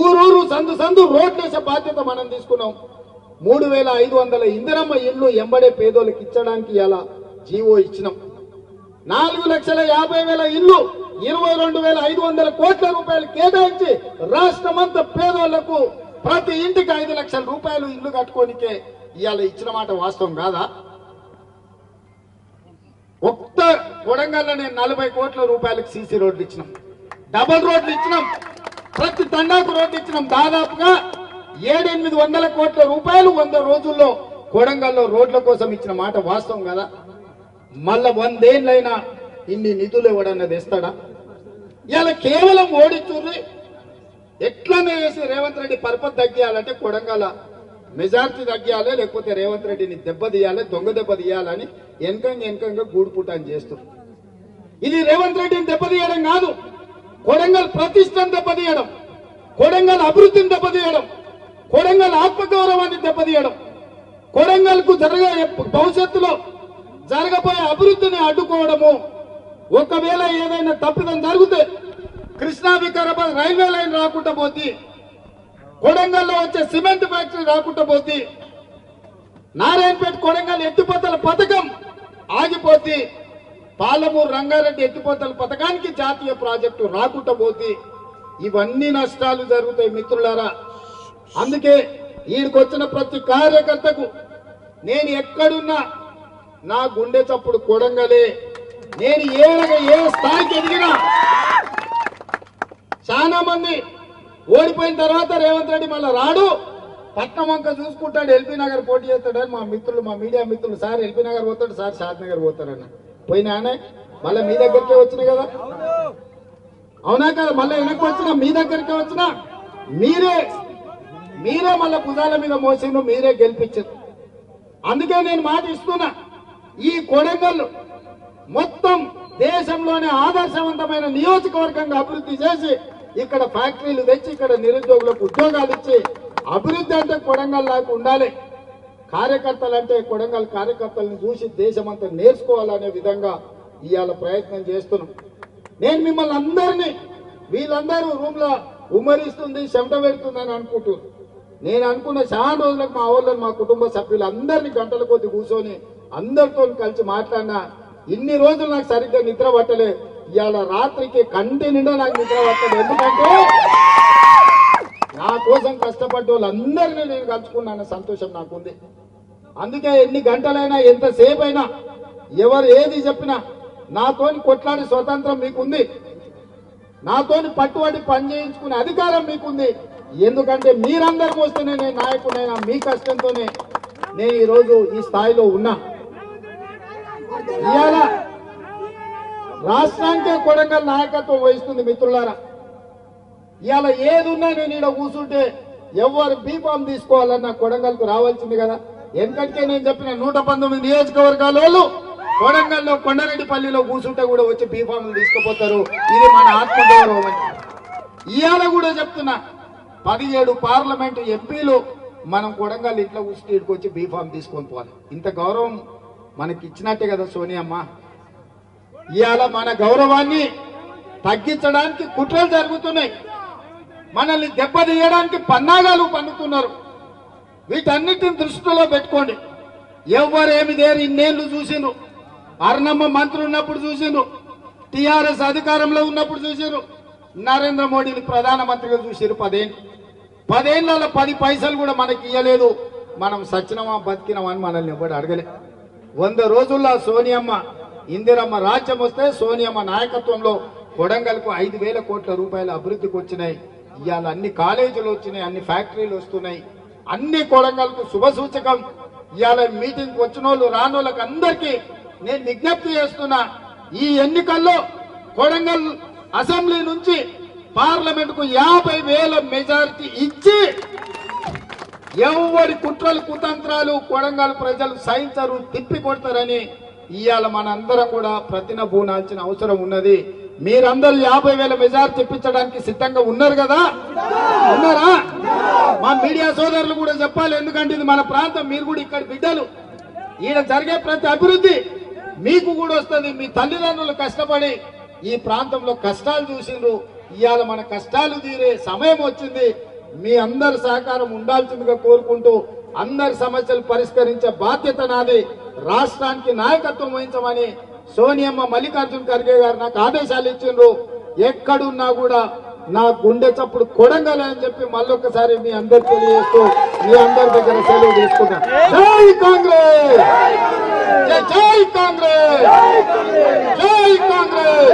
ఊరూరు సందు సందు రోడ్లేసే బాధ్యత మనం తీసుకున్నాం. మూడు వేల ఐదు వందల ఇందిరమ్మ ఇల్లు ఎంబడే పేదోళ్ళకి ఇచ్చడానికి ఇలా జీవో ఇచ్చినాం. నాలుగు లక్షల యాభై వేల ఇల్లు ఇరవై రెండు వేల ఐదు వందల కోట్ల రూపాయలు కేటాయించి రాష్ట్రమంతా పేదోళ్ళకు ప్రతి ఇంటికి ఐదు లక్షల రూపాయలు ఇల్లు కట్టుకోనికే ఇవాళ ఇచ్చిన మాట వాస్తవం కాదా? ఒక్క కొడంగల్లో నేను నలభై కోట్ల రూపాయలకు సీసీ రోడ్లు ఇచ్చినాం. డబల్ రోడ్లు ఇచ్చినాం. ప్రతి తండాకు రోడ్డు ఇచ్చినాం. దాదాపుగా ఏడెనిమిది వందల కోట్ల రూపాయలు వంద రోజుల్లో కొడంగల్లో రోడ్ల కోసం ఇచ్చిన మాట వాస్తవం కదా? మళ్ళా వందేళ్ళైనా ఇన్ని నిధులు ఎవడన్నా తెస్తాడా? ఇలా కేవలం ఓడిచ్చుర్రి ఎట్లనే వేసి రేవంత్ రెడ్డి పరపతి తగ్గియాలంటే కొడంగల మెజార్టీ తగ్గియాలి లేకపోతే రేవంత్ రెడ్డిని దెబ్బతీయాలి దొంగ దెబ్బ తీయాలని వెనకంగా వెనకంగా గూడుపుటాన్ని చేస్తారు ఇది రేవంత్ రెడ్డిని దెబ్బతీయడం కాదు. కొడంగల్ ప్రతిష్టను దెబ్బతీయడం కొడంగల్ అభివృద్ధిని దెబ్బతీయడం కొడంగల్ ఆత్మగౌరవాన్ని దెబ్బతీయడం కొడంగల్కు జరగ భవిష్యత్తులో జరగబోయే అభివృద్ధిని అడ్డుకోవడము. ఒకవేళ ఏదైనా తప్పిదం జరిగితే కృష్ణా వికారాబాద్ రైల్వే లైన్ రాకుండా పోతే కొడంగల్లో వచ్చే సిమెంట్ ఫ్యాక్టరీ రాకుండా పోతే నారాయణపేట కొడంగల్ ఎత్తి పాలమూరు రంగారెడ్డి ఎత్తిపోతల పథకానికి జాతీయ ప్రాజెక్టు రాకుండా ఇవన్నీ నష్టాలు జరుగుతాయి మిత్రులారా. అందుకే ఈడికొచ్చిన ప్రతి కార్యకర్తకు నేను ఎక్కడున్నా నా గుండె చప్పుడు కొడంగలే. నేను ఏడగా ఏ స్థాయికి ఎదిగినా చాలా మంది ఓడిపోయిన తర్వాత రేవంత్ రెడ్డి మళ్ళీ రాడు. పట్నం వంక చూసుకుంటాడు ఎల్బీ నగర్ పోటీ చేస్తాడని మా మిత్రులు మా మీడియా మిత్రులు సార్ ఎల్బీ నగర్ పోతాడు సార్ షాద్ నగర్ పోతాడన్న పోయినానే మళ్ళీ మీ దగ్గరికే వచ్చినాయి కదా? అవునా కదా మళ్ళీ వెనక్కి వచ్చినా మీ దగ్గరికే వచ్చినా? మీరే మీరే మళ్ళీ భుజాల మీద మోసిండు మీరే గెలిపించారు అందుకే నేను మాట ఇస్తున్నా ఈ కొడంగల్ మొత్తం దేశంలోనే ఆదర్శవంతమైన నియోజకవర్గంగా అభివృద్ధి చేసి ఇక్కడ ఫ్యాక్టరీలు తెచ్చి ఇక్కడ నిరుద్యోగులకు ఉద్యోగాలు ఇచ్చి అభివృద్ధి అంటే కొడంగల్ లాగా ఉండాలి. కార్యకర్తలు అంటే కొడంగల్ కార్యకర్తలను చూసి దేశమంతా నేర్చుకోవాలనే విధంగా ఇవాళ ప్రయత్నం చేస్తున్నాం. నేను మిమ్మల్ని అందరినీ వీళ్ళందరూ రూమ్లో ఉమ్మరిస్తుంది చెమట పెడుతుందని అనుకుంటున్నారు. నేను అనుకున్న చాలా రోజులకు మా వాళ్ళని మా కుటుంబ సభ్యులు అందరినీ గంటల కొద్ది కూర్చొని అందరితో కలిసి మాట్లాడినా ఇన్ని రోజులు నాకు సరిగ్గా నిద్ర పట్టలే. ఇవాళ రాత్రికి కంటి నిండా నాకు నిద్ర పట్టలేదు. ఎందుకంటే నా కోసం కష్టపడ్డ వాళ్ళందరినీ నేను కలుసుకున్నాను సంతోషం నాకుంది. అందుకే ఎన్ని గంటలైనా ఎంతసేపు అయినా ఎవరు ఏది చెప్పినా నాతోని కొట్లాడి స్వతంత్రం మీకుంది. నాతోని పట్టుబడి పని చేయించుకునే అధికారం మీకుంది. ఎందుకంటే మీరందరూ వస్తేనే నేను నాయకుడైనా మీ కష్టంతోనే నేను ఈరోజు ఈ స్థాయిలో ఉన్నా. ఇవాళ రాష్ట్రానికే కొడంగల్ నాయకత్వం వహిస్తుంది మిత్రులారా. ఇవాళ ఏది ఉన్నా నేను ఈడ కూర్చుంటే ఎవరు బీఫామ్ తీసుకోవాలన్నా కొడంగల్కు రావాల్సింది కదా. ఎందుకంటే నేను చెప్పిన నూట పంతొమ్మిది నియోజకవర్గాల వాళ్ళు కొడంగల్లో కొండరెడ్డిపల్లిలో కూర్చుంటే కూడా వచ్చి బీఫామ్లు తీసుకుపోతారు. ఇది మన ఆత్మగౌరవం అంటే ఇవాళ కూడా చెప్తున్నా పదిహేడు పార్లమెంటు ఎంపీలు మనం కొడంగల్ ఇంట్లో కూర్చుని వచ్చి బీఫామ్ తీసుకొని పోవాలి. ఇంత గౌరవం మనకి ఇచ్చినట్టే కదా సోనియమ్మ. ఇవాళ మన గౌరవాన్ని తగ్గించడానికి కుట్రలు జరుగుతున్నాయి. మనల్ని దెబ్బతీయడానికి పన్నాగాలు పండుతున్నారు. వీటన్నిటిని దృష్టిలో పెట్టుకోండి. ఎవరేమి దేరు ఇన్నేళ్ళు చూసిండ్రు. అర్ణమ్మ మంత్రి ఉన్నప్పుడు చూసిండ్రు. టిఆర్ఎస్ అధికారంలో ఉన్నప్పుడు చూసారు నరేంద్ర మోడీని ప్రధానమంత్రిగా చూసిరు పదేళ్ళు పదేళ్ళలో పది పైసలు కూడా మనకి ఇవ్వలేదు మనం సచ్చినమా బతికినమా అని మనల్ని ఎవడు అడగలే. వంద రోజుల్లో సోనియమ్మ ఇందిరమ్మ రాజ్యం వస్తే సోనియమ్మ నాయకత్వంలో కొడంగల్కు ఐదు వేల కోట్ల రూపాయల అభివృద్ధికి వచ్చినాయి. ఇవాళ అన్ని కాలేజీలు వచ్చినాయి అన్ని ఫ్యాక్టరీలు వస్తున్నాయి. అన్ని కొడంగల్కు శుభ సూచకం. ఇవాళ మీటింగ్ వచ్చిన వాళ్ళు రాని వాళ్ళకి అందరికీ నేను విజ్ఞప్తి చేస్తున్నా ఈ ఎన్నికల్లో కొడంగల్ అసెంబ్లీ నుంచి పార్లమెంట్కు యాభై వేల మెజారిటీ ఇచ్చి ఎవరి కుట్రలు కుతంత్రాలు కొడంగల్ ప్రజలు సహించరు తిప్పి కొడతారని ఇవాళ మనందరం కూడా ప్రతిన ప్రతినబూనాల్సిన అవసరం ఉన్నది. మీరందరూ యాభై వేల మెజార్టీ తెప్పించడానికి సిద్ధంగా ఉన్నారు కదా? ఉన్నారా? మా మీడియా సోదరులు కూడా చెప్పాలి. ఎందుకంటే ఇది మన ప్రాంతం. మీరు కూడా ఇక్కడ బిడ్డలు. ఈడ జరిగే ప్రతి అభివృద్ధి మీకు కూడా వస్తుంది. మీ తల్లిదండ్రులు కష్టపడి ఈ ప్రాంతంలో కష్టాలు చూసిండ్రు. ఇవాళ మన కష్టాలు తీరే సమయం వచ్చింది. మీ అందరి సహకారం ఉండాల్సిందిగా కోరుకుంటూ అందరి సమస్యలు పరిష్కరించే బాధ్యత నాది. రాష్ట్రానికి నాయకత్వం వహించమని సోనియమ్మ మల్లికార్జున్ ఖర్గే గారు నాకు ఆదేశాలు ఇచ్చిండ్రు. ఎక్కడున్నా కూడా నా గుండె చప్పుడు కొడంగలే అని చెప్పి మళ్ళొక్కసారి మీ అందరు తెలియజేస్తూ మీ అందరి దగ్గర సెలవు తీసుకుంటా. జై కాంగ్రెస్! జై కాంగ్రెస్! జై కాంగ్రెస్!